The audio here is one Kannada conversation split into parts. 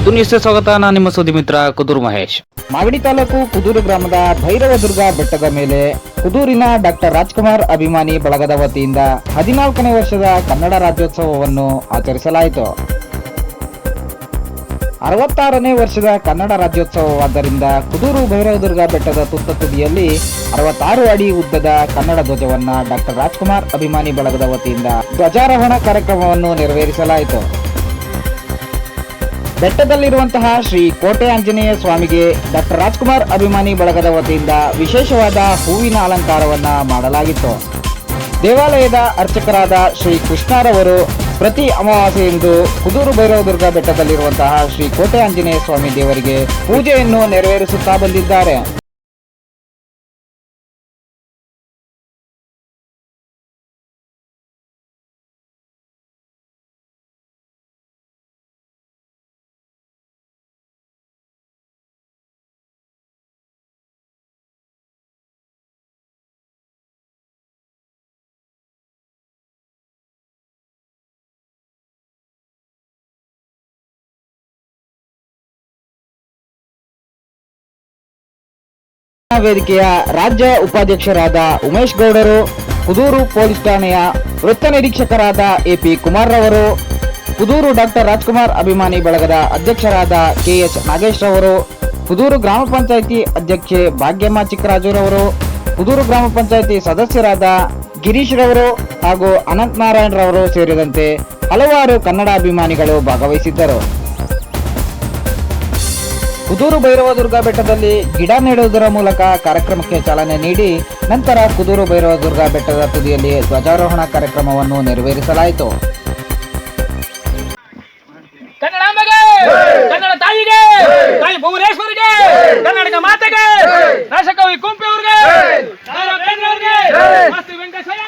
ಕುದೂರು ನ್ಯೂಸ್ಗೆ ಸ್ವಾಗತ. ನಾನು ನಿಮ್ಮ ಸುದ್ದಿ ಮಿತ್ರ ಕುದೂರು ಮಹೇಶ್. ಮಾಗಡಿ ತಾಲೂಕು ಕುದೂರು ಗ್ರಾಮದ ಭೈರವದುರ್ಗ ಬೆಟ್ಟದ ಮೇಲೆ ಕುದೂರಿನ ಡಾಕ್ಟರ್ ರಾಜ್ಕುಮಾರ್ ಅಭಿಮಾನಿ ಬಳಗದ ವತಿಯಿಂದ ಹದಿನಾಲ್ಕನೇ ವರ್ಷದ ಕನ್ನಡ ರಾಜ್ಯೋತ್ಸವವನ್ನು ಆಚರಿಸಲಾಯಿತು. ಅರವತ್ತಾರನೇ ವರ್ಷದ ಕನ್ನಡ ರಾಜ್ಯೋತ್ಸವವಾದ್ದರಿಂದ ಕುದೂರು ಭೈರವದುರ್ಗ ಬೆಟ್ಟದ ತುತ್ತ ತುದಿಯಲ್ಲಿ ಅರವತ್ತಾರು ಅಡಿ ಉದ್ದದ ಕನ್ನಡ ಧ್ವಜವನ್ನ ಡಾಕ್ಟರ್ ರಾಜ್ಕುಮಾರ್ ಅಭಿಮಾನಿ ಬಳಗದ ವತಿಯಿಂದ ಧ್ವಜಾರೋಹಣ ಕಾರ್ಯಕ್ರಮವನ್ನು ನೆರವೇರಿಸಲಾಯಿತು. ಬೆಟ್ಟದಲ್ಲಿರುವಂತಹ ಶ್ರೀ ಕೋಟೆ ಆಂಜನೇಯ ಸ್ವಾಮಿಗೆ ಡಾಕ್ಟರ್ ರಾಜ್ಕುಮಾರ್ ಅಭಿಮಾನಿ ಬಳಗದ ವತಿಯಿಂದ ವಿಶೇಷವಾದ ಹೂವಿನ ಅಲಂಕಾರವನ್ನ ಮಾಡಲಾಗಿತ್ತು. ದೇವಾಲಯದ ಅರ್ಚಕರಾದ ಶ್ರೀ ಕೃಷ್ಣರವರು ಪ್ರತಿ ಅಮಾವಾಸ್ಯೆಯಂದು ಕುದೂರು ಭೈರವದುರ್ಗ ಬೆಟ್ಟದಲ್ಲಿರುವಂತಹ ಶ್ರೀ ಕೋಟೆ ಆಂಜನೇಯ ಸ್ವಾಮಿ ದೇವರಿಗೆ ಪೂಜೆಯನ್ನು ನೆರವೇರಿಸುತ್ತಾ ಬಂದಿದ್ದಾರೆ. ವೇದಿಕೆಯ ರಾಜ್ಯ ಉಪಾಧ್ಯಕ್ಷರಾದ ಉಮೇಶ್ ಗೌಡರು, ಕುದೂರು ಪೊಲೀಸ್ ಠಾಣೆಯ ವೃತ್ತ ನಿರೀಕ್ಷಕರಾದ ಎಪಿ ಕುಮಾರ್ ರವರು, ಕುದೂರು ಡಾಕ್ಟರ್ ರಾಜ್ಕುಮಾರ್ ಅಭಿಮಾನಿ ಬಳಗದ ಅಧ್ಯಕ್ಷರಾದ ಕೆಎಚ್ ನಾಗೇಶ್ ರವರು, ಕುದೂರು ಗ್ರಾಮ ಪಂಚಾಯಿತಿ ಅಧ್ಯಕ್ಷೆ ಭಾಗ್ಯಮ್ಮ ಚಿಕ್ಕರಾಜುರವರು ಕುದೂರು ಗ್ರಾಮ ಪಂಚಾಯಿತಿ ಸದಸ್ಯರಾದ ಗಿರೀಶ್ ರವರು ಹಾಗೂ ಅನಂತ್ ನಾರಾಯಣ್ ರವರು ಸೇರಿದಂತೆ ಹಲವಾರು ಕನ್ನಡ ಅಭಿಮಾನಿಗಳು ಭಾಗವಹಿಸಿದ್ದರು. ಕುದೂರು ಭೈರವದುರ್ಗ ಬೆಟ್ಟದಲ್ಲಿ ಗಿಡ ನೆಡುವುದರ ಮೂಲಕ ಕಾರ್ಯಕ್ರಮಕ್ಕೆ ಚಾಲನೆ ನೀಡಿ ನಂತರ ಕುದೂರು ಭೈರವದುರ್ಗ ಬೆಟ್ಟದ ತುದಿಯಲ್ಲಿ ಧ್ವಜಾರೋಹಣ ಕಾರ್ಯಕ್ರಮವನ್ನು ನೆರವೇರಿಸಲಾಯಿತು. ಕನ್ನಡ ತಾಯಿಗೆ! ತಾಯಿ ಭುವನೇಶ್ವರಿಗೆ! ಕನ್ನಡಕ ಮಾತೆಗೆ! ರಾಜಕವಿ ಕುಂಪಿ ಅವ್ರಿಗೆ ವೆಂಕಟೇಶ್ವರ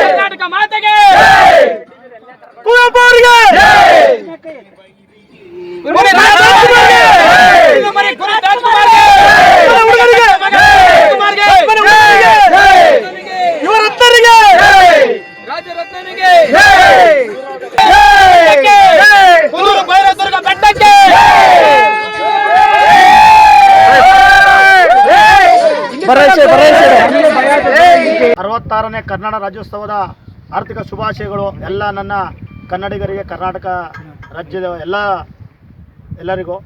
ಕರ್ನಾಟಕ ಮಾತೆಗೆ. ಕುವೆಂಪು ಅವರಿಗೆ ಪುನೀತ್ ರಾಜ್ಕುಮಾರ್ಗೆ! ಇದು ಮನೆ ಪುನೀತ್ ರಾಜ್ಕುಮಾರ್ಗೆ! ರಾಜ್ಕುಮಾರ್ಗೆ! ಯುವರತ್ನರಿಗೆ! ರಾಜರತ್ನರಿಗೆ! ಬೆಟ್ಟಕ್ಕೆ! ಕುದೂರು ಭೈರವದುರ್ಗ ಬೆಟ್ಟಕ್ಕೆ ಅರವತ್ತಾರನೇ ಕನ್ನಡ ರಾಜ್ಯೋತ್ಸವದ ಆರ್ಥಿಕ ಶುಭಾಶಯಗಳು ಎಲ್ಲ ನನ್ನ ಕನ್ನಡಿಗರಿಗೆ, ಕರ್ನಾಟಕ ರಾಜ್ಯದ ಎಲ್ಲ ಎಲ್ಲರಿಗೂ.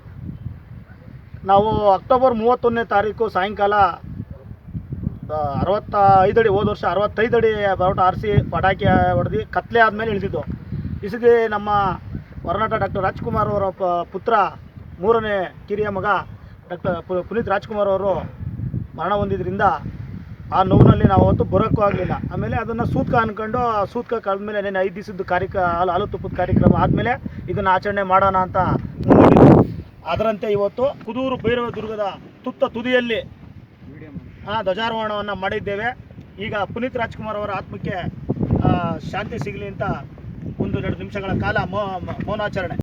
ನಾವು ಅಕ್ಟೋಬರ್ ಮೂವತ್ತೊಂದನೇ ತಾರೀಕು ಸಾಯಂಕಾಲ ಅರವತ್ತ ಐದಡಿ ಹೋದ ವರ್ಷ ಅರವತ್ತೈದು ಅಡಿ ಆರಿಸಿ ಪಟಾಕಿ ಹೊಡೆದು ಕತ್ಲೆ ಆದಮೇಲೆ ಇಳಿದಿದ್ದು. ಇಸದಿ ನಮ್ಮ ಹೊರನಾಟ ಡಾಕ್ಟರ್ ರಾಜ್ಕುಮಾರ್ ಅವರ ಪುತ್ರ ಮೂರನೇ ಕಿರಿಯ ಮಗ ಡಾಕ್ಟರ್ ಪುನೀತ್ ರಾಜ್ಕುಮಾರ್ ಅವರು ಮರಣ ಹೊಂದಿದ್ರಿಂದ ಆ ನೋವಿನಲ್ಲಿ ನಾವು ಅವತ್ತು ಬರೋಕ್ಕೂ ಆಗಲಿಲ್ಲ. ಆಮೇಲೆ ಅದನ್ನು ಸೂತ್ಕ ಅಂದ್ಕೊಂಡು ಆ ಸೂತ್ಕ ಕಳೆದ್ಮೇಲೆ ನೆನೆ ಐದು ದಿವಸದ ಕಾರ್ಯಕ್ರ ಹಾಲು ತುಪ್ಪದ ಕಾರ್ಯಕ್ರಮ ಆದಮೇಲೆ ಇದನ್ನು ಆಚರಣೆ ಮಾಡೋಣ ಅಂತ ಅದರಂತೆ ಇವತ್ತು ಕುದೂರು ಭೈರವ ದುರ್ಗದ ತುತ್ತ ತುದಿಯಲ್ಲಿ ಆ ಧ್ವಜಾರೋಹಣವನ್ನು ಮಾಡಿದ್ದೇವೆ. ಈಗ ಪುನೀತ್ ರಾಜ್ಕುಮಾರ್ ಅವರ ಆತ್ಮಕ್ಕೆ ಶಾಂತಿ ಸಿಗಲಿ ಅಂತ ಒಂದು ಎರಡು ನಿಮಿಷಗಳ ಕಾಲ ಮೌನಾಚರಣೆ.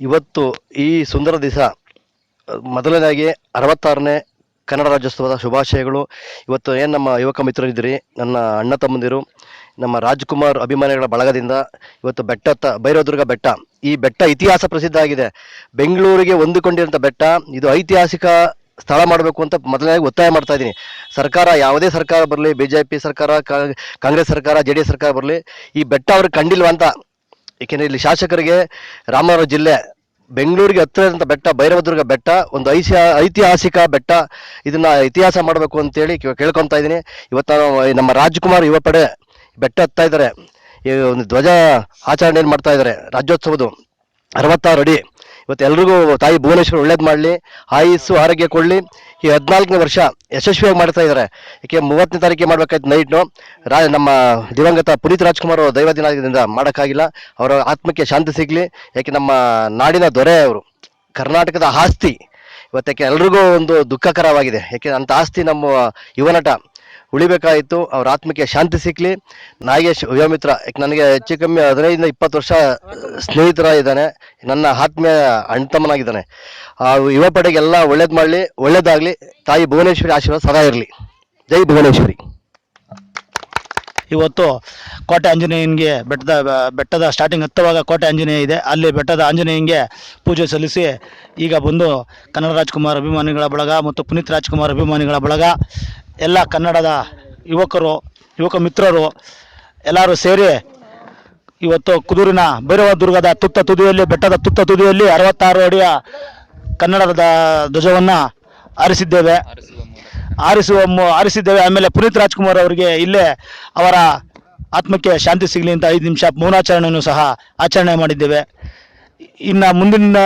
ಇವತ್ತು ಈ ಸುಂದರ ದಿವಸ, ಮೊದಲನೇದಾಗಿ ಅರವತ್ತಾರನೇ ಕನ್ನಡ ರಾಜ್ಯೋತ್ಸವದ ಶುಭಾಶಯಗಳು. ಇವತ್ತು ಏನು ನಮ್ಮ ಯುವಕ ಮಿತ್ರರಿದ್ದೀರಿ? ನನ್ನ ಅಣ್ಣ ತಮ್ಮಂದಿರು, ನಮ್ಮ ರಾಜ್ಕುಮಾರ್ ಅಭಿಮಾನಿಗಳ ಬಳಗದಿಂದ ಇವತ್ತು ಬೆಟ್ಟ ತ ಭೈರವದುರ್ಗ ಬೆಟ್ಟ. ಈ ಬೆಟ್ಟ ಇತಿಹಾಸ ಪ್ರಸಿದ್ಧ ಆಗಿದೆ. ಬೆಂಗಳೂರಿಗೆ ಹೊಂದಿಕೊಂಡಿರುವಂಥ ಬೆಟ್ಟ, ಇದು ಐತಿಹಾಸಿಕ ಸ್ಥಳ ಮಾಡಬೇಕು ಅಂತ ಮೊದಲನೇದಾಗಿ ಒತ್ತಾಯ ಮಾಡ್ತಾ ಇದ್ದೀನಿ. ಸರ್ಕಾರ, ಯಾವುದೇ ಸರ್ಕಾರ ಬರಲಿ ಬಿ ಸರ್ಕಾರ ಕಾಂಗ್ರೆಸ್ ಸರ್ಕಾರ, ಜೆ ಸರ್ಕಾರ ಬರಲಿ, ಈ ಬೆಟ್ಟ ಅವ್ರಿಗೆ ಕಂಡಿಲ್ವಾ ಅಂತ ಏಕೆಂದರೆ ಇಲ್ಲಿ ಶಾಸಕರಿಗೆ ರಾಮನಗರ ಜಿಲ್ಲೆ ಬೆಂಗಳೂರಿಗೆ ಹತ್ತಿರದಂಥ ಬೆಟ್ಟ, ಭೈರವದುರ್ಗ ಬೆಟ್ಟ, ಒಂದು ಐಸಿ, ಐತಿಹಾಸಿಕ ಬೆಟ್ಟ ಇದನ್ನ ಇತಿಹಾಸ ಮಾಡಬೇಕು ಅಂತೇಳಿ ಕೇಳ್ಕೊತಾ ಇದ್ದೀನಿ. ಇವತ್ತು ನಮ್ಮ ರಾಜ್ಕುಮಾರ್ ಯುವ ಪಡೆ ಬೆಟ್ಟ ಹತ್ತಾ ಇದ್ದಾರೆ. ಈ ಒಂದು ಧ್ವಜ ಆಚರಣೆ ಮಾಡ್ತಾ ಇದ್ದಾರೆ. ರಾಜ್ಯೋತ್ಸವದು ಅರವತ್ತಾರು ಅಡಿ. ಇವತ್ತು ತಾಯಿ ಭುವನೇಶ್ವರ ಒಳ್ಳೇದು ಮಾಡಲಿ, ಆಯುಸ್ಸು, ಆರೋಗ್ಯ ಕೊಡಲಿ. ಈ ಹದಿನಾಲ್ಕನೇ ವರ್ಷ ಯಶಸ್ವಿಯಾಗಿ ಮಾಡ್ತಾ ಇದ್ದಾರೆ. ಯಾಕೆ ಮೂವತ್ತನೇ ತಾರೀಕಿಗೆ ಮಾಡಬೇಕಾಯ್ತು ನೈಟ್ನು. ರಾ, ನಮ್ಮ ದಿವಂಗತ ಪುನೀತ್ ರಾಜ್ಕುಮಾರ್ ಅವರು ದೈವ ದಿನದಿಂದ ಮಾಡೋಕ್ಕಾಗಿಲ್ಲ. ಅವರ ಆತ್ಮಕ್ಕೆ ಶಾಂತಿ ಸಿಗಲಿ. ಯಾಕೆ ನಮ್ಮ ನಾಡಿನ ದೊರೆ ಅವರು. ಕರ್ನಾಟಕದ ಆಸ್ತಿ. ಇವತ್ತಕ್ಕೆ ಎಲ್ರಿಗೂ ಒಂದು ದುಃಖಕರವಾಗಿದೆ. ಯಾಕೆ ಅಂತ ಆಸ್ತಿ ನಮ್ಮ ಯುವನಟ ಉಳಿಬೇಕಾಯಿತು, ಅವ್ರ ಆತ್ಮಕ್ಕೆ ಶಾಂತಿ ಸಿಕ್ಕಲಿ ನಾಗೇಶ್ ವ್ಯೋಮಿತ್ರ ನನಗೆ ಹೆಚ್ಚು ಕಮ್ಮಿ ಹದಿನೈದರಿಂದ ಇಪ್ಪತ್ತು ವರ್ಷ ಸ್ನೇಹಿತರ ಇದ್ದಾನೆ ನನ್ನ ಆತ್ಮೀಯ ಅಣ್ತಮ್ಮನಾಗಿದ್ದಾನೆ ಆ ಯುವ ಪಡೆಗೆಲ್ಲ ಒಳ್ಳೇದು ಮಾಡಲಿ, ಒಳ್ಳೇದಾಗಲಿ. ತಾಯಿ ಭುವನೇಶ್ವರಿ ಆಶೀರ್ವಾದ ಸದಾ ಇರಲಿ. ಜೈ ಭುವನೇಶ್ವರಿ. ಇವತ್ತು ಕೋಟೆ ಆಂಜನೇಯನಿಗೆ ಬೆಟ್ಟದ ಬೆಟ್ಟದ ಸ್ಟಾರ್ಟಿಂಗ್ ಹತ್ತುವಾಗ ಕೋಟೆ ಆಂಜನೇಯ ಇದೆ. ಅಲ್ಲಿ ಬೆಟ್ಟದ ಆಂಜನೇಯನಿಗೆ ಪೂಜೆ ಸಲ್ಲಿಸಿ ಈಗ ಬಂದು ಕನ್ನಡ ರಾಜ್ಕುಮಾರ್ ಅಭಿಮಾನಿಗಳ ಬಳಗ ಮತ್ತು ಪುನೀತ್ ರಾಜ್ಕುಮಾರ್ ಅಭಿಮಾನಿಗಳ ಬಳಗ ಎಲ್ಲ ಕನ್ನಡದ ಯುವಕರು, ಯುವಕ ಮಿತ್ರರು ಎಲ್ಲರೂ ಸೇರಿ ಇವತ್ತು ಕುದೂರಿನ ಭೈರವ ದುರ್ಗದ ತುತ್ತ ತುದಿಯಲ್ಲಿ, ಬೆಟ್ಟದ ತುತ್ತ ತುದಿಯಲ್ಲಿ ಅರವತ್ತಾರು ಅಡಿಯ ಕನ್ನಡದ ಧ್ವಜವನ್ನು ಆರಿಸಿದ್ದೇವೆ ಆರಿಸುವ ಆರಿಸಿದ್ದೇವೆ ಆಮೇಲೆ ಪುನೀತ್ ರಾಜ್ಕುಮಾರ್ ಅವರಿಗೆ ಇಲ್ಲೇ ಅವರ ಆತ್ಮಕ್ಕೆ ಶಾಂತಿ ಸಿಗಲಿ ಅಂತ ಐದು ನಿಮಿಷ ಮೌನಾಚರಣೆಯನ್ನು ಸಹ ಆಚರಣೆ ಮಾಡಿದ್ದೇವೆ. ಇನ್ನು ಮುಂದಿನ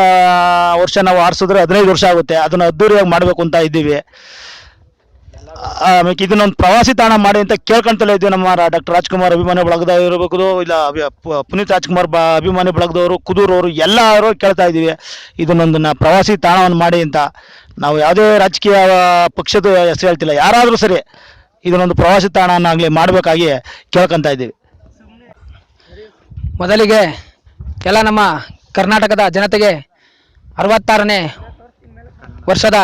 ವರ್ಷ ನಾವು ಆರಿಸಿದ್ರೆ ಹದಿನೈದು ವರ್ಷ ಆಗುತ್ತೆ. ಅದನ್ನು ಅದ್ದೂರಿಯಾಗಿ ಮಾಡಬೇಕು ಅಂತ ಇದ್ದೀವಿ. ಆಮೇಲೆ ಇದನ್ನೊಂದು ಪ್ರವಾಸಿ ತಾಣ ಮಾಡಿ ಅಂತ ಕೇಳ್ಕೊಂತಲೇ ಇದ್ವಿ ನಮ್ಮ ಡಾಕ್ಟರ್ ರಾಜ್ಕುಮಾರ್ ಅಭಿಮಾನಿ ಬಳಗದ ಇರಬೇಕು, ಇಲ್ಲ ಪುನೀತ್ ರಾಜ್ಕುಮಾರ್ ಬ ಅಭಿಮಾನಿ ಬಳಗದವರು, ಕುದೂರವರು ಎಲ್ಲರೂ ಕೇಳ್ತಾ ಇದ್ದೀವಿ. ಇದನ್ನೊಂದು ಪ್ರವಾಸಿ ತಾಣವನ್ನು ಮಾಡಿ ಅಂತ. ನಾವು ಯಾವುದೇ ರಾಜಕೀಯ ಪಕ್ಷದ ಹೆಸರು ಹೇಳ್ತಿಲ್ಲ. ಯಾರಾದರೂ ಸರಿ ಇದನ್ನೊಂದು ಪ್ರವಾಸಿ ತಾಣನಾಗಲಿ ಮಾಡಬೇಕಾಗಿ ಕೇಳ್ಕೊತಾ ಇದ್ದೀವಿ. ಮೊದಲಿಗೆ ಎಲ್ಲ ನಮ್ಮ ಕರ್ನಾಟಕದ ಜನತೆಗೆ ಅರವತ್ತಾರನೇ ವರ್ಷದ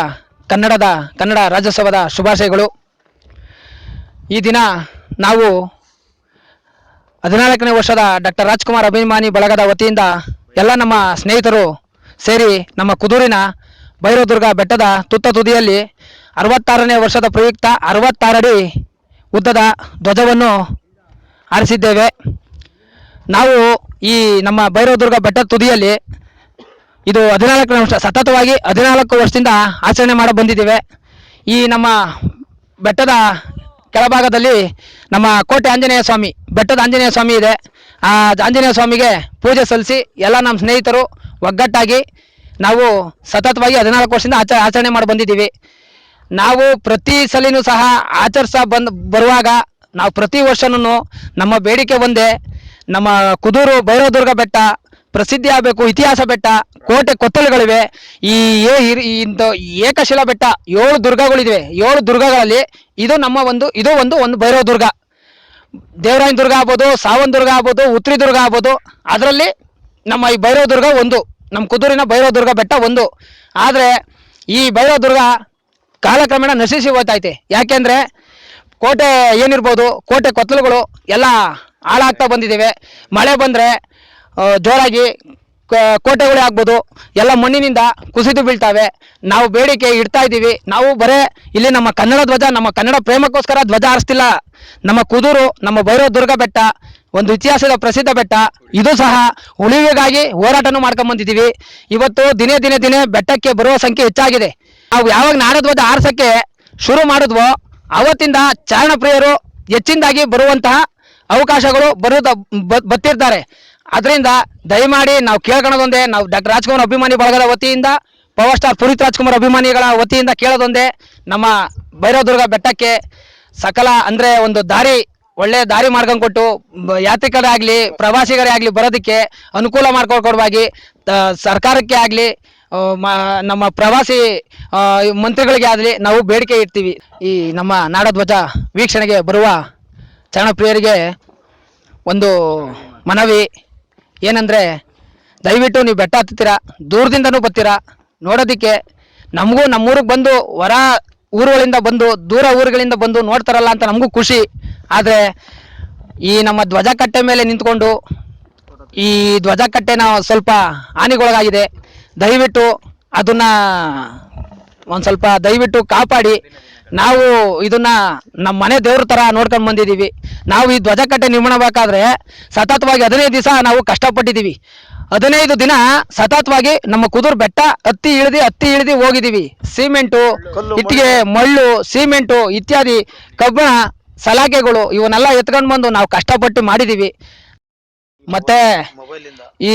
ಕನ್ನಡದ, ಕನ್ನಡ ರಾಜ್ಯೋತ್ಸವದ ಶುಭಾಶಯಗಳು. ಈ ದಿನ ನಾವು ಹದಿನಾಲ್ಕನೇ ವರ್ಷದ ಡಾಕ್ಟರ್ ರಾಜ್ಕುಮಾರ್ ಅಭಿಮಾನಿ ಬಳಗದ ವತಿಯಿಂದ ಎಲ್ಲ ನಮ್ಮ ಸ್ನೇಹಿತರು ಸೇರಿ ನಮ್ಮ ಕುದೂರಿನ ಭೈರವದುರ್ಗ ಬೆಟ್ಟದ ತುತ್ತ ತುದಿಯಲ್ಲಿ ಅರವತ್ತಾರನೇ ವರ್ಷದ ಪ್ರಯುಕ್ತ ಅರವತ್ತಾರಡಿ ಉದ್ದದ ಧ್ವಜವನ್ನು ಆರಿಸಿದ್ದೇವೆ ನಾವು ಈ ನಮ್ಮ ಭೈರವದುರ್ಗ ಬೆಟ್ಟದ ತುದಿಯಲ್ಲಿ ಇದು ಹದಿನಾಲ್ಕನೇ ವರ್ಷ, ಸತತವಾಗಿ ಹದಿನಾಲ್ಕು ವರ್ಷದಿಂದ ಆಚರಣೆ ಮಾಡಿ ಬಂದಿದ್ದೇವೆ. ಈ ನಮ್ಮ ಬೆಟ್ಟದ ಕೆಳಭಾಗದಲ್ಲಿ ನಮ್ಮ ಕೋಟೆ ಆಂಜನೇಯ ಸ್ವಾಮಿ, ಬೆಟ್ಟದ ಆಂಜನೇಯ ಸ್ವಾಮಿ ಇದೆ. ಆ ಆಂಜನೇಯ ಸ್ವಾಮಿಗೆ ಪೂಜೆ ಸಲ್ಲಿಸಿ ಎಲ್ಲ ನಮ್ಮ ಸ್ನೇಹಿತರು ಒಗ್ಗಟ್ಟಾಗಿ ನಾವು ಸತತವಾಗಿ ಹದಿನಾಲ್ಕು ವರ್ಷದಿಂದ ಆಚ, ಆಚರಣೆ ಮಾಡಿ ಬಂದಿದ್ದೀವಿ. ನಾವು ಪ್ರತಿ ಸಲಿನೂ ಸಹ ಆಚರಿಸ ಬಂದ್, ಬರುವಾಗ ನಾವು ಪ್ರತಿ ವರ್ಷನೂ ನಮ್ಮ ಬೇಡಿಕೆ ಒಂದೇ, ನಮ್ಮ ಕುದೂರು ಭೈರವದುರ್ಗ ಬೆಟ್ಟ ಪ್ರಸಿದ್ಧಿ ಆಗಬೇಕು, ಇತಿಹಾಸ ಬೆಟ್ಟ, ಕೋಟೆ ಕೊತ್ತಲುಗಳಿವೆ. ಈ ಇಂಥ ಏಕಶಿಲಾ ಬೆಟ್ಟ ಏಳು ದುರ್ಗಗಳಿವೆ ಏಳು ದುರ್ಗಗಳಲ್ಲಿ ಇದು ನಮ್ಮ ಒಂದು, ಇದು ಒಂದು ಒಂದು ಭೈರವ ದುರ್ಗ. ದೇವರಾಯನ ದುರ್ಗ ಆಗ್ಬೋದು, ಸಾವನ್ ದುರ್ಗ ಆಗ್ಬೋದು, ಉತ್ರಿ ದುರ್ಗ ಆಗ್ಬೋದು. ಅದರಲ್ಲಿ ನಮ್ಮ ಈ ಭೈರವ ದುರ್ಗ ಒಂದು, ನಮ್ಮ ಕುದೂರಿನ ಭೈರವ ದುರ್ಗ ಬೆಟ್ಟ ಒಂದು. ಆದರೆ ಈ ಭೈರವ ದುರ್ಗ ಕಾಲಕ್ರಮೇಣ ನಶಿಸಿ ಹೋಗ್ತೈತೆ. ಯಾಕೆಂದರೆ ಕೋಟೆ ಏನಿರ್ಬೋದು, ಕೋಟೆ ಕೊತ್ತಲುಗಳು ಎಲ್ಲ ಹಾಳಾಗ್ತಾ ಬಂದಿದ್ದೇವೆ ಮಳೆ ಬಂದರೆ ಜೋರಾಗಿ ಕೋಟೆಗಳೇ ಆಗ್ಬೋದು. ಎಲ್ಲ ಮಣ್ಣಿನಿಂದ ಕುಸಿದು ಬೀಳ್ತಾವೆ. ನಾವು ಬೇಡಿಕೆ ಇಡ್ತಾ ಇದ್ದೀವಿ. ನಾವು ಬರೇ ಇಲ್ಲಿ ನಮ್ಮ ಕನ್ನಡ ಧ್ವಜ, ನಮ್ಮ ಕನ್ನಡ ಪ್ರೇಮಕ್ಕೋಸ್ಕರ ಧ್ವಜ ಹಾರಿಸ್ತಿಲ್ಲ. ನಮ್ಮ ಕುದೂರು, ನಮ್ಮ ಭೈರವ ದುರ್ಗ ಬೆಟ್ಟ, ಒಂದು ಇತಿಹಾಸದ ಪ್ರಸಿದ್ಧ ಬೆಟ್ಟ, ಇದು ಸಹ ಉಳಿವಿಗಾಗಿ ಹೋರಾಟನೂ ಮಾಡ್ಕೊಂಡ್ ಬಂದಿದ್ದೀವಿ. ಇವತ್ತು ದಿನೇ ದಿನೇ ದಿನೇ ಬೆಟ್ಟಕ್ಕೆ ಬರುವ ಸಂಖ್ಯೆ ಹೆಚ್ಚಾಗಿದೆ. ನಾವು ಯಾವಾಗ ನಾಡಧ್ವಜ ಹಾರಿಸೋಕ್ಕೆ ಶುರು ಮಾಡಿದ್ವೋ, ಅವತ್ತಿಂದ ಚಾರಣಪ್ರಿಯರು ಹೆಚ್ಚಿನದಾಗಿ ಬರುವಂತಹ ಅವಕಾಶಗಳು ಬರುತ್ತ ಬತ್ತಿರ್ತಾರೆ. ಅದರಿಂದ ದಯಮಾಡಿ ನಾವು ಕೇಳ್ಕೊಳೋದೊಂದೇ ನಾವು ಡಾಕ್ಟರ್ ರಾಜ್ಕುಮಾರ್ ಅಭಿಮಾನಿ ಬಳಗದ ವತಿಯಿಂದ, ಪವರ್ ಸ್ಟಾರ್ ಪುನೀತ್ ರಾಜ್ಕುಮಾರ್ ಅಭಿಮಾನಿಗಳ ವತಿಯಿಂದ ಕೇಳೋದೊಂದೇ, ನಮ್ಮ ಭೈರವದುರ್ಗ ಬೆಟ್ಟಕ್ಕೆ ಸಕಲ ಅಂದರೆ ಒಂದು ದಾರಿ, ಒಳ್ಳೆ ದಾರಿ ಮಾರ್ಗಂಗೆ ಕೊಟ್ಟು ಯಾತ್ರಿಕರೇ ಆಗಲಿ, ಪ್ರವಾಸಿಗರೇ ಆಗಲಿ ಬರೋದಕ್ಕೆ ಅನುಕೂಲ ಮಾಡ್ಕೊಡ್ಕೊಡ್ವಾಗಿ ಸರ್ಕಾರಕ್ಕೆ ಆಗಲಿ ನಮ್ಮ ಪ್ರವಾಸಿ ಮಂತ್ರಿಗಳಿಗೆ ಆಗಲಿ ನಾವು ಬೇಡಿಕೆ ಇಡ್ತೀವಿ. ಈ ನಮ್ಮ ನಾಡಧ್ವಜ ವೀಕ್ಷಣೆಗೆ ಬರುವ ಚರಣಪ್ರಿಯರಿಗೆ ಒಂದು ಮನವಿ. ಏನಂದರೆ, ದಯವಿಟ್ಟು ನೀವು ಬೆಟ್ಟ ಹತ್ತೀರಾ ದೂರದಿಂದನೂ ಬರ್ತೀರಾ? ನೋಡೋದಕ್ಕೆ ನಮಗೂ ನಮ್ಮೂರಿಗೆ ಬಂದು, ಹೊರ ಊರುಗಳಿಂದ ಬಂದು, ದೂರ ಊರುಗಳಿಂದ ಬಂದು ನೋಡ್ತಾರಲ್ಲ ಅಂತ ನಮಗೂ ಖುಷಿ. ಆದರೆ, ಈ ನಮ್ಮ ಧ್ವಜ ಕಟ್ಟೆ ಮೇಲೆ ನಿಂತ್ಕೊಂಡು, ಈ ಧ್ವಜ ಕಟ್ಟೆನ ಸ್ವಲ್ಪ ಹಾನಿಗೊಳಗಾಗಿದೆ. ದಯವಿಟ್ಟು ಅದನ್ನ ಒಂದು ಸ್ವಲ್ಪ ದಯವಿಟ್ಟು ಕಾಪಾಡಿ. ನಾವು ಇದನ್ನ ನಮ್ಮ ಮನೆ ದೇವ್ರ ತರ ನೋಡ್ಕೊಂಡು ಬಂದಿದ್ದೀವಿ ನಾವು ಈ ಧ್ವಜಕಟ್ಟೆ ನಿರ್ಮಾಣ ಬೇಕಾದ್ರೆ ಸತತವಾಗಿ ಹದಿನೈದು ದಿವಸ ನಾವು ಕಷ್ಟಪಟ್ಟಿದ್ದೀವಿ ಹದಿನೈದು ದಿನ ಸತತವಾಗಿ ನಮ್ಮ ಕುದುರ್ ಬೆಟ್ಟ ಹತ್ತಿ ಇಳಿದು ಹತ್ತಿ ಇಳಿದು ಹೋಗಿದ್ದೀವಿ ಸಿಮೆಂಟು ಇಟ್ಟಿಗೆ ಮಳ್ಳು ಸಿಮೆಂಟು ಇತ್ಯಾದಿ ಕಬ್ಬಣ ಸಲಾಕೆಗಳು ಇವನ್ನೆಲ್ಲ ಎತ್ಕೊಂಡು ಬಂದು ನಾವು ಕಷ್ಟಪಟ್ಟು ಮಾಡಿದ್ದೀವಿ ಮತ್ತೆ ಈ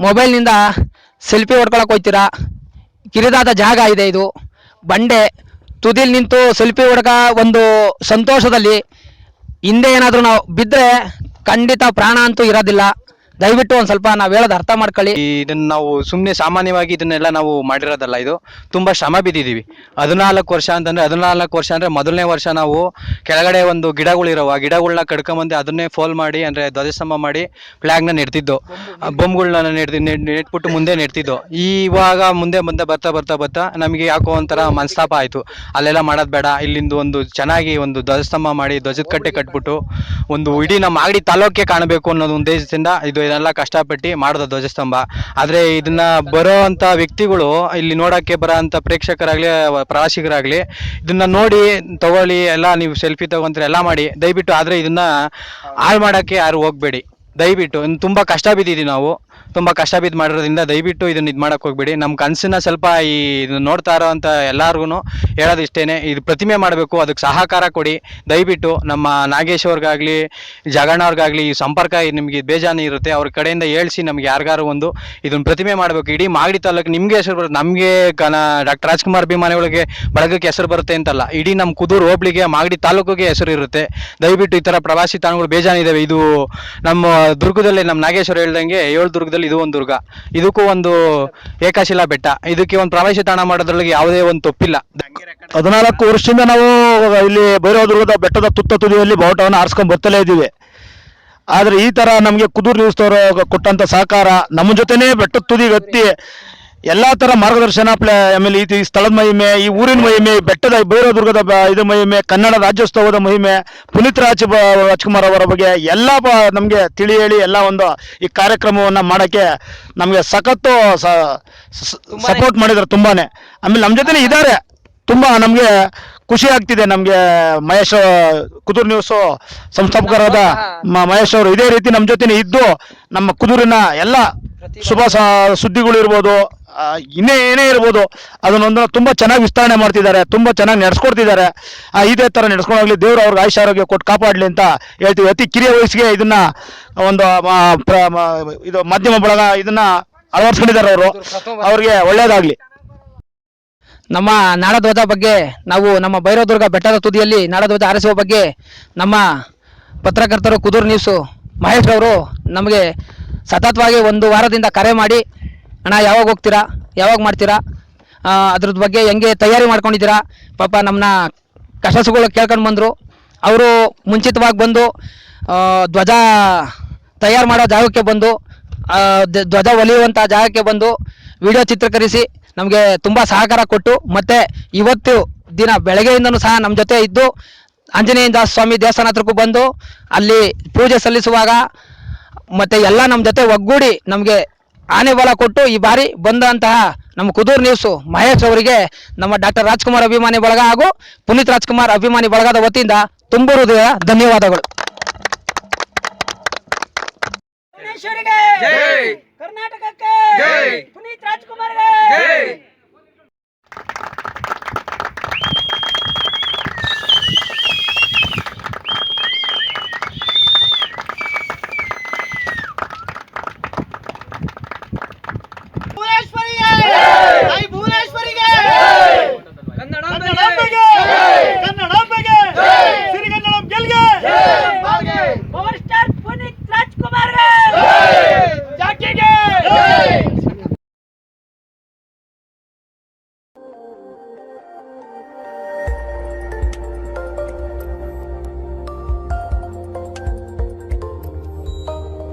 ಮೊಬೈಲ್ನಿಂದ ಸೆಲ್ಫಿ ಹೊಡ್ಕೊಳಕ್ ಹೋಗ್ತೀರಾ ಕಿರಿದಾದ ಜಾಗ ಇದೆ ಇದು. ಬಂಡೆ ತುದಿಲ್ ನಿಂತು ಸೆಲ್ಫಿ ಹೊಡಕ ಒಂದು ಸಂತೋಷದಲ್ಲಿ ಹಿಂದೆ ಏನಾದರೂ ನಾವು ಬಿದ್ದರೆ ಖಂಡಿತ ಪ್ರಾಣ ಅಂತೂ ಇರೋದಿಲ್ಲ. ದಯವಿಟ್ಟು ಒಂದು ಸ್ವಲ್ಪ ನಾವು ಹೇಳೋದು ಅರ್ಥ ಮಾಡ್ಕೊಳ್ಳಿ. ಇದನ್ನ ನಾವು ಸುಮ್ಮನೆ ಸಾಮಾನ್ಯವಾಗಿ ಇದನ್ನೆಲ್ಲ ನಾವು ಮಾಡಿರೋದಲ್ಲ ಇದು? ತುಂಬಾ ಶ್ರಮ ಬಿದ್ದಿದ್ದೀವಿ ಹದಿನಾಲ್ಕು ವರ್ಷ ಅಂತಂದ್ರೆ, ಹದಿನಾಲ್ಕು ವರ್ಷ ಅಂದ್ರೆ ಮೊದಲನೇ ವರ್ಷ ನಾವು ಕೆಳಗಡೆ ಒಂದು ಗಿಡಗಳಿರೋ ಆ ಗಿಡಗಳನ್ನ ಕಡ್ಕೊಂಬಂದು ಅದನ್ನೇ ಫೋಲ್ ಮಾಡಿ, ಅಂದ್ರೆ ಧ್ವಜಸ್ತಂಭ ಮಾಡಿ ಫ್ಲಾಗ್ನ ನೆಡ್ತಿದ್ದು. ಬೊಂಬ್ಗಳನ್ನ ನೆಡ್ತಿ, ನೆಡ್- ನೆಟ್ಬಿಟ್ಟು ಮುಂದೆ ನೆಡ್ತಿದ್ದು. ಇವಾಗ ಮುಂದೆ ಮುಂದೆ ಬರ್ತಾ ಬರ್ತಾ ಬರ್ತಾ ನಮಗೆ ಯಾಕೋ ಒಂಥರ ಮನಸ್ತಾಪ ಆಯಿತು. ಅಲ್ಲೆಲ್ಲ ಮಾಡೋದು ಬೇಡ. ಇಲ್ಲಿಂದ ಒಂದು ಚೆನ್ನಾಗಿ ಒಂದು ಧ್ವಜಸ್ತಂಭ ಮಾಡಿ, ಧ್ವಜದ ಕಟ್ಟೆ ಕಟ್ಬಿಟ್ಟು ಒಂದು ಇಡೀ ನಮ್ಮ ಆಗಡಿ ತಾಲೂಕೆ ಕಾಣಬೇಕು ಅನ್ನೋದು ಉದ್ದೇಶದಿಂದ ಇದು ಇದೆಲ್ಲ ಕಷ್ಟಪಟ್ಟು ಮಾಡಿದ ಧ್ವಜಸ್ತಂಭ. ಆದರೆ ಇದನ್ನ ಬರೋ ಅಂಥ ವ್ಯಕ್ತಿಗಳು ಇಲ್ಲಿ ನೋಡೋಕ್ಕೆ ಬರೋ ಅಂಥ ಪ್ರೇಕ್ಷಕರಾಗಲಿ, ಪ್ರವಾಸಿಗರಾಗಲಿ, ಇದನ್ನ ನೋಡಿ ತಗೊಳ್ಳಿ, ಎಲ್ಲ ನೀವು ಸೆಲ್ಫಿ ತಗೊಂತೀರ, ಎಲ್ಲ ಮಾಡಿ, ದಯವಿಟ್ಟು ಆದರೆ ಇದನ್ನ ಹಾಳು ಮಾಡೋಕ್ಕೆ ಯಾರು ಹೋಗಬೇಡಿ. ದಯವಿಟ್ಟು, ಇನ್ನು ತುಂಬ ಕಷ್ಟ ಬಿದ್ದಿದ್ದೀವಿ ನಾವು. ತುಂಬ ಕಷ್ಟ ಬಿದ್ದು ಮಾಡಿರೋದ್ರಿಂದ ದಯವಿಟ್ಟು ಇದನ್ನ ಇದು ಮಾಡಕ್ಕೆ ಹೋಗ್ಬೇಡಿ. ನಮ್ಮ ಕನಸನ್ನ ಸ್ವಲ್ಪ ಈ ಇದು ನೋಡ್ತಾ ಇರೋವಂಥ ಎಲ್ಲಾರ್ಗು ಹೇಳೋದು ಇಷ್ಟೇನೆ ಇದು ಪ್ರತಿಮೆ ಮಾಡಬೇಕು ಅದಕ್ಕೆ ಸಹಕಾರ ಕೊಡಿ. ದಯವಿಟ್ಟು ನಮ್ಮ ನಾಗೇಶ್ ಅವ್ರಿಗಾಗಲಿ ಜಗಣ್ಣ ಅವ್ರಿಗಾಗಲಿ ಈ ಸಂಪರ್ಕ ನಿಮಗೆ ಬೇಜಾನು ಇರುತ್ತೆ. ಅವ್ರ ಕಡೆಯಿಂದ ಹೇಳ್ಸಿ ನಮ್ಗೆ ಯಾರಿಗಾರು ಒಂದು ಇದನ್ನ ಪ್ರತಿಮೆ ಮಾಡಬೇಕು. ಇಡೀ ಮಾಗಡಿ ತಾಲೂಕು ನಿಮಗೆ ಹೆಸರು ಬರುತ್ತೆ. ನಮಗೆ ಕನ ಡಾಕ್ಟರ್ ರಾಜ್ಕುಮಾರ್ ಅಭಿಮಾನಿಗಳಿಗೆ ಬಳಗಕ್ಕೆ ಹೆಸರು ಬರುತ್ತೆ ಅಂತಲ್ಲ. ಇಡೀ ನಮ್ಮ ಕುದೂರು ಹೋಬ್ಳಿಗೆ, ಮಾಗಡಿ ತಾಲೂಕಿಗೆ ಹೆಸರು ಇರುತ್ತೆ. ದಯವಿಟ್ಟು ಈ ಥರ ಪ್ರವಾಸಿ ತಾಣಗಳು ಬೇಜಾನಿದ್ದಾವೆ ಇದು ನಮ್ಮ ದುರ್ಗದಲ್ಲಿ ನಮ್ಮ ನಾಗೇಶ್ವರ ಹೇಳ್ದಂಗೆ, ಏಳು ದುರ್ಗದಲ್ಲಿ ಇದು ಒಂದು ದುರ್ಗ. ಇದಕ್ಕೂ ಒಂದು ಏಕಶಿಲಾ ಬೆಟ್ಟ. ಇದಕ್ಕೆ ಒಂದು ಪ್ರವೇಶ ತಾಣ ಮಾಡೋದ್ರೊಳಗೆ ಯಾವುದೇ ಒಂದು ತಪ್ಪಿಲ್ಲ. ಹದಿನಾಲ್ಕು ವರ್ಷದಿಂದ ನಾವು ಇಲ್ಲಿ ಭೈರವದುರ್ಗದ ಬೆಟ್ಟದ ತುತ್ತ ತುದಿಯಲ್ಲಿ ಬಾವುಟವನ್ನು ಆರಿಸ್ಕೊಂಡು ಬರ್ತಲೇ ಇದ್ದೀವಿ. ಆದರೆ ಈ ಥರ ನಮಗೆ ಕುದೂರು ನ್ಯೂಸ್ ಕೊಟ್ಟಂಥ ಸಹಕಾರ ನಮ್ಮ ಜೊತೆನೇ ಬೆಟ್ಟದ ತುದಿ ಹತ್ತಿ ಎಲ್ಲ ಥರ ಮಾರ್ಗದರ್ಶನ ಪ್ಲೇ ಆಮೇಲೆ ಈ ಈ ಸ್ಥಳದ ಮಹಿಮೆ ಈ ಊರಿನ ಮಹಿಮೆ ಈ ಬೆಟ್ಟದ ಭೈರವದುರ್ಗದ ಬ- ಇದು ಮಹಿಮೆ ಕನ್ನಡ ರಾಜ್ಯೋತ್ಸವದ ಮಹಿಮೆ ಪುನೀತ್ ರಾಜ್ ಬ- ರಾಜ್ಕುಮಾರ್ ಅವರ ಬಗ್ಗೆ ಎಲ್ಲ ಬ ನಮಗೆ ತಿಳಿ ಹೇಳಿ ಎಲ್ಲ ಒಂದು ಈ ಕಾರ್ಯಕ್ರಮವನ್ನು ಮಾಡೋಕ್ಕೆ ನಮಗೆ ಸಖತ್ತು ಸಪೋರ್ಟ್ ಮಾಡಿದ್ರು ತುಂಬಾನೇ. ಆಮೇಲೆ ನಮ್ಮ ಜೊತೆನೆ ಇದ್ದಾರೆ ತುಂಬ ನಮಗೆ ಖುಷಿ ಆಗ್ತಿದೆ ನಮಗೆ ಮಹೇಶ್ ಕುದೂರು ನ್ಯೂಸ್ ಸಂಸ್ಥಾಪಕರಾದ ಮಹೇಶ್ ಅವರು ಇದೇ ರೀತಿ ನಮ್ಮ ಜೊತೆ ಇದ್ದು ನಮ್ಮ ಕುದೂರಿನ ಎಲ್ಲ ಶುಭ ಸುದ್ದಿಗಳು ಇರ್ಬೋದು. ಇನ್ನೇ ಏನೇ ಇರ್ಬೋದು ಅದನ್ನೊಂದು ತುಂಬ ಚೆನ್ನಾಗಿ ವಿಸ್ತರಣೆ ಮಾಡ್ತಿದ್ದಾರೆ, ತುಂಬ ಚೆನ್ನಾಗಿ ನಡೆಸ್ಕೊಡ್ತಿದ್ದಾರೆ. ಇದೇ ಥರ ನಡೆಸ್ಕೊಂಡೋಗ್ಲಿ ದೇವ್ರು ಅವ್ರಿಗೆ ಆಯುಷ್ ಆರೋಗ್ಯ ಕೊಟ್ಟು ಕಾಪಾಡಲಿ ಅಂತ ಹೇಳ್ತೀವಿ. ಅತಿ ಕಿರಿಯ ವಯಸ್ಸಿಗೆ ಇದನ್ನ ಒಂದು ಇದು ಮಾಧ್ಯಮ ಬಳಗ ಇದನ್ನ ಅಳವಡಿಸ್ಕೊಂಡಿದ್ದಾರೆ ಅವರು. ಅವ್ರಿಗೆ ಒಳ್ಳೇದಾಗ್ಲಿ. ನಮ್ಮ ನಾಡಧ್ವಜ ಬಗ್ಗೆ ನಾವು ನಮ್ಮ ಭೈರವದುರ್ಗ ಬೆಟ್ಟದ ತುದಿಯಲ್ಲಿ ನಾಡಧ್ವಜ ಆರಿಸುವ ಬಗ್ಗೆ ನಮ್ಮ ಪತ್ರಕರ್ತರು ಕುದೂರು ನ್ಯೂಸು ಮಹೇಶ್ ಅವರು ನಮಗೆ ಸತತವಾಗಿ ಒಂದು ವಾರದಿಂದ ಕರೆ ಮಾಡಿ ಅಣ್ಣ, ಯಾವಾಗ ಹೋಗ್ತೀರಾ? ಯಾವಾಗ ಮಾಡ್ತೀರಾ? ಅದ್ರದ್ದು ಬಗ್ಗೆ ಹೆಂಗೆ ತಯಾರಿ ಮಾಡ್ಕೊಂಡಿದ್ದೀರಾ? ಪಾಪ ನಮ್ಮನ್ನ ಕಸಸುಗಳು ಕೇಳ್ಕೊಂಡು ಬಂದರು. ಅವರು ಮುಂಚಿತವಾಗಿ ಬಂದು ಧ್ವಜ ತಯಾರು ಮಾಡೋ ಜಾಗಕ್ಕೆ ಬಂದು ಧ್ವಜ ಒಲಿಯುವಂಥ ಜಾಗಕ್ಕೆ ಬಂದು ವಿಡಿಯೋ ಚಿತ್ರೀಕರಿಸಿ ನಮಗೆ ತುಂಬ ಸಹಕಾರ ಕೊಟ್ಟು, ಮತ್ತು ಇವತ್ತು ದಿನ ಬೆಳಗ್ಗೆಯಿಂದನೂ ಸಹ ನಮ್ಮ ಜೊತೆ ಇದ್ದು ಆಂಜನೇಯ ಸ್ವಾಮಿ ದೇವಸ್ಥಾನ ಹತ್ರಕ್ಕೂ ಬಂದು ಅಲ್ಲಿ ಪೂಜೆ ಸಲ್ಲಿಸುವಾಗ ಮತ್ತು ಎಲ್ಲ ನಮ್ಮ ಜೊತೆ ಒಗ್ಗೂಡಿ ನಮಗೆ ಆನೆ ಬಲ ಕೊಟ್ಟು ಈ ಬಾರಿ ಬಂದಂತಹ ನಮ್ಮ ಕುದೂರ್ ನ್ಯೂಸ್ ಮಹೇಶ್ ಅವರಿಗೆ ನಮ್ಮ ಡಾಕ್ಟರ್ ರಾಜ್ಕುಮಾರ್ ಅಭಿಮಾನಿ ಬಳಗ ಹಾಗೂ ಪುನೀತ್ ರಾಜ್ಕುಮಾರ್ ಅಭಿಮಾನಿ ಬಳಗದ ವತಿಯಿಂದ ತುಂಬ ಧನ್ಯವಾದಗಳು. ಕರ್ನಾಟಕಕ್ಕೆ ಪುನೀತ್ ರಾಜ್ಕುಮಾರ್